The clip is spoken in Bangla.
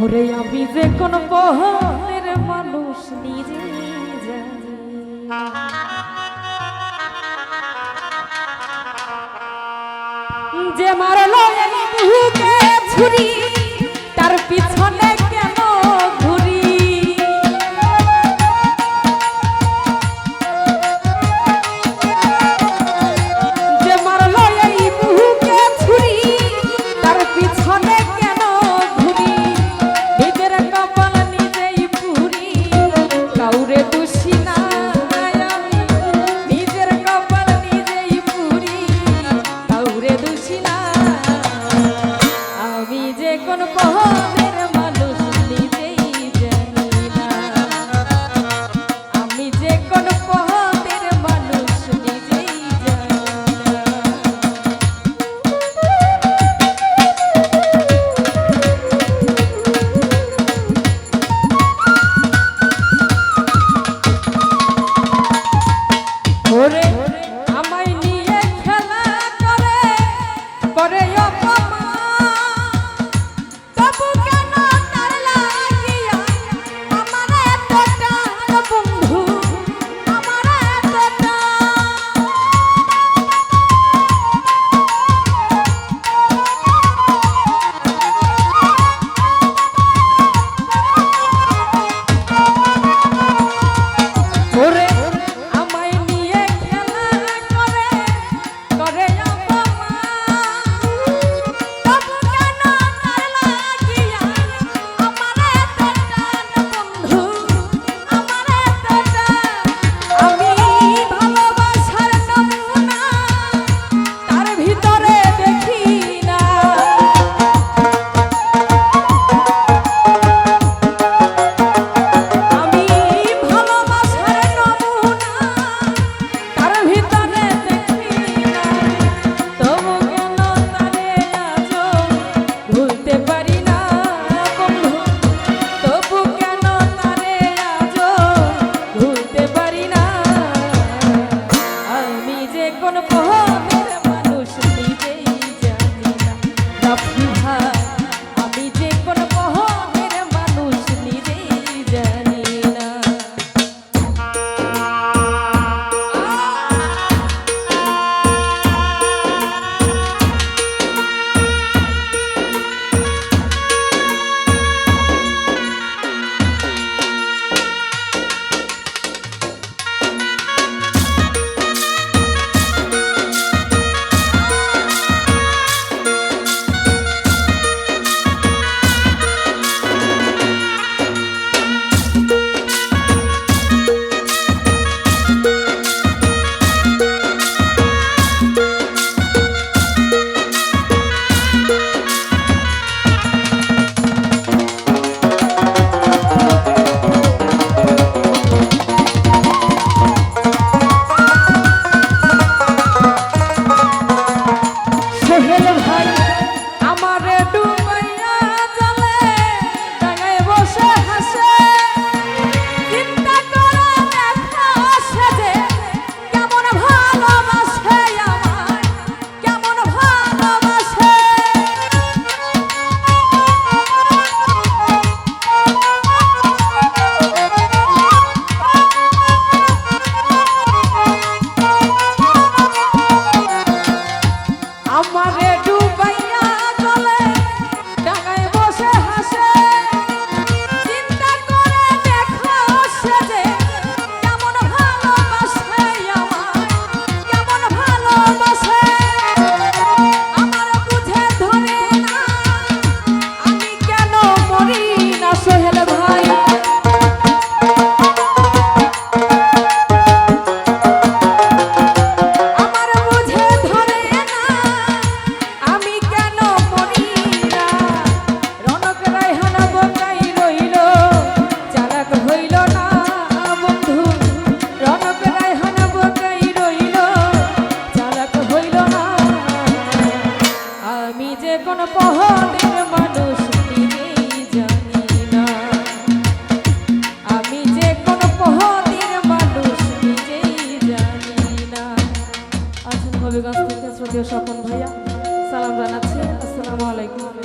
ওরে আমি যে কোন বহনের মানুষ নিজে যে মারলো ছুরি তার পিছনে প্রিয় স্বপন ভাইয়া সালাম জানাচ্ছি। আসসালামু আলাইকুম।